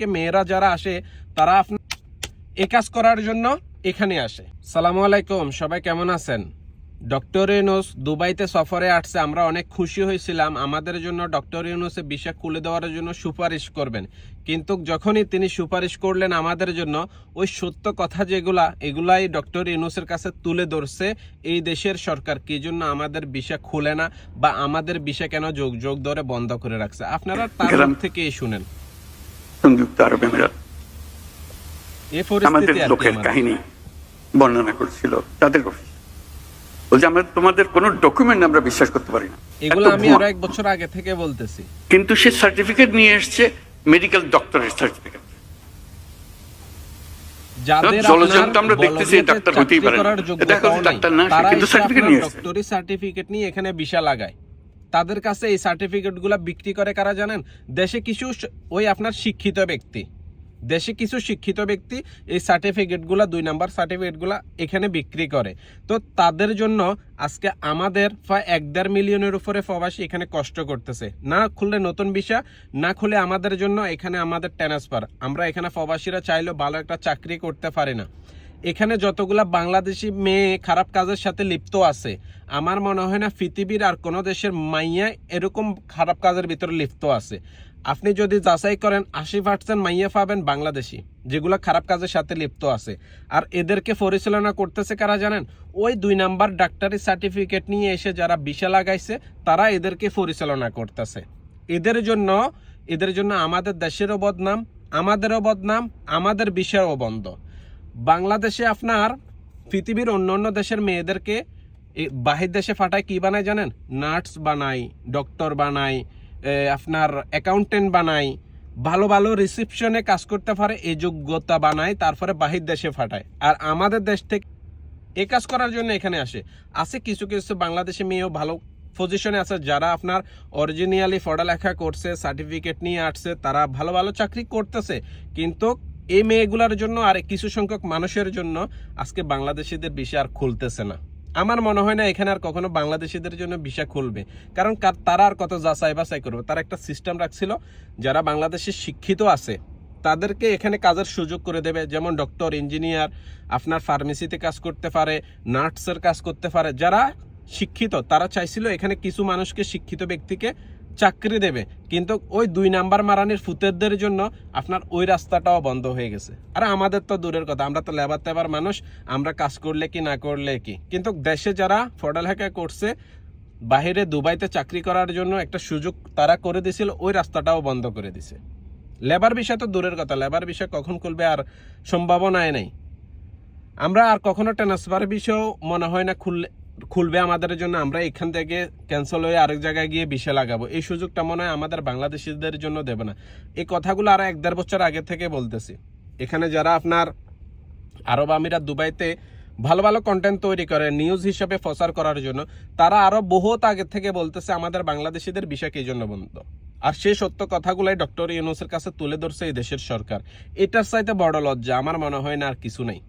আজকে মেয়েরা যারা আসে তারা আপনার এ কাজ করার জন্য এখানে আসে। সালাম আলাইকুম সবাই কেমন আছেন? ডক্টর ইউনুস দুবাইতে সফরে আসছে আমরা অনেক খুশি হয়েছিলাম। আমাদের জন্য ডক্টর ইউনুসে বিষয় খুলে দেওয়ার জন্য সুপারিশ করবেন। কিন্তু যখনই তিনি সুপারিশ করলেন আমাদের জন্য ওই সত্য কথা যেগুলা এগুলাই ডক্টর ইউনুসের কাছে তুলে ধরছে এই দেশের সরকার। কি জন্য আমাদের বিষয় খুলে না বা আমাদের বিষয় কেন যোগ যোগ ধরে বন্ধ করে রাখছে? আপনারা তার থেকেই শুনেন। সংযুক্ত আরব আমিরাত আমাদের লোকের কাহিনী বর্ণনা করেছিল তাদের অফিস বলছে আমরা তোমাদের কোনো ডকুমেন্ট আমরা বিশ্বাস করতে পারি না। এগুলো আমি। আরও এক বছর আগে থেকে বলতেছি। কিন্তু সে সার্টিফিকেট নিয়ে এসছে মেডিকেল ডক্টরের সার্টিফিকেট ডাক্তার নিয়ে এখানে ভিসা লাগায় তাদের কাছে এই সার্টিফিকেটগুলা বিক্রি করে কারা জানেন? দেশে কিছু ওই আপনার শিক্ষিত ব্যক্তি। দেশে কিছু শিক্ষিত ব্যক্তি এই সার্টিফিকেটগুলা, দুই নাম্বার সার্টিফিকেটগুলা এখানে বিক্রি করে। তো তাদের জন্য আজকে আমাদের প্রায় এক দেড় মিলিয়নের উপরে প্রবাসী এখানে কষ্ট করতেছে। না খুললে নতুন ভিসা, না খুলে আমাদের জন্য এখানে আমাদের ট্রান্সফার আমরা এখানে প্রবাসীরা চাইলেও ভালো একটা চাকরি করতে পারি না। এখানে যতগুলা বাংলাদেশি মেয়ে খারাপ কাজের সাথে লিপ্ত আছে, আমার মনে হয় না পৃথিবীর আর কোনো দেশের মাইয়া এরকম খারাপ কাজের ভিতরে লিপ্ত আছে। আপনি যদি যাচাই করেন, আশি পার্সেন্ট মাইয়া পাবেন বাংলাদেশি, যেগুলো খারাপ কাজের সাথে লিপ্ত আছে। আর এদেরকে পরিচালনা করতেছে কারা জানেন? ওই দুই নাম্বার ডাক্তারি সার্টিফিকেট নিয়ে এসে যারা বিষা লাগাইছে, তারা এদেরকে পরিচালনা করতেছে। এদের জন্য এদের জন্য আমাদের দেশেরও বদনাম, আমাদেরও বদনাম, আমাদের বিষয়ও বন্ধ। বাংলাদেশে আপনার পৃথিবীর অন্য অন্য দেশের মেয়েদেরকে বাহির দেশে ফাটায় কি বানায় জানেন? নার্স বানাই ডক্টর বানাই আপনার অ্যাকাউন্টেন্ট বানাই ভালো ভালো রিসিপশনে কাজ করতে পারে এই যোগ্যতা বানায়, তারপরে বাহির দেশে ফাটায়। আর আমাদের দেশ থেকে এ কাজ করার জন্য এখানে আসে। আছে কিছু কিছু বাংলাদেশি মেয়েও ভালো পজিশনে আছে, যারা আপনার অরিজিনালি পড়ালেখা করছে সার্টিফিকেট নিয়ে আসছে, তারা ভালো ভালো চাকরি করতেছে, কিন্তু এই মেয়েগুলোর জন্য আর কিছু সংখ্যক মানুষের জন্য আজকে বাংলাদেশিদের বিষয় আর খুলতেছে না। আমার মনে হয় না এখানে আর কখনো বাংলাদেশিদের জন্য ভিসা খুলবে। কারণ তারা আর কত যাচাই বাছাই করবে? তারা একটা সিস্টেম রাখছিল, যারা বাংলাদেশে শিক্ষিত আছে, তাদেরকে এখানে কাজের সুযোগ করে দেবে। যেমন ডক্টর ইঞ্জিনিয়ার আপনার ফার্মেসিতে কাজ করতে পারে নার্সের কাজ করতে পারে। যারা শিক্ষিত, তারা চাইছিল এখানে কিছু মানুষকে শিক্ষিত ব্যক্তিকে চাকরি দেবে। কিন্তু ওই দুই নাম্বার মারানির ফুতেরদের জন্য আপনার ওই রাস্তাটাও বন্ধ হয়ে গেছে। আর আমাদের তো দূরের কথা, আমরা তো লেবার তেবার মানুষ, আমরা কাজ করলে কি, না করলে কি? কিন্তু দেশে যারা পড়ালেখা করছে বাইরে দুবাইতে চাকরি করার জন্য একটা সুযোগ তারা করে দিছিল ওই রাস্তাটাও বন্ধ করে দিছে। লেবার বিষয় তো দূরের কথা, লেবার বিষয় কখন খুলবে আর সম্ভাবনায় নেই। আমরা আর কখনো ট্রান্সফার বিষয়েও মনে হয় না খুললে খুলবে আমাদের জন্য, আমরা এখান থেকে ক্যান্সেল হয়ে আরেক জায়গায় গিয়ে বিষে লাগাবো। এই সুযোগটা মনে হয় আমাদের বাংলাদেশিদের জন্য দেবে না। এই কথাগুলো আরও এক দেড় বছর আগে থেকে বলতেছি। এখানে যারা আপনার আরব আমিরা দুবাইতে ভালো ভালো কন্টেন্ট তৈরি করে নিউজ হিসাবে প্রচার করার জন্য, তারা আরও বহুত আগে থেকে বলতেছে আমাদের বাংলাদেশিদের বিষয় কি জন্য বন্ধ। আর সেই সত্য কথাগুলাই ডক্টর ইউনুসের কাছে তুলে ধরছে এই দেশের সরকার। এটার চাইতে বড় লজ্জা, আমার মনে হয় না আর কিছু নেই।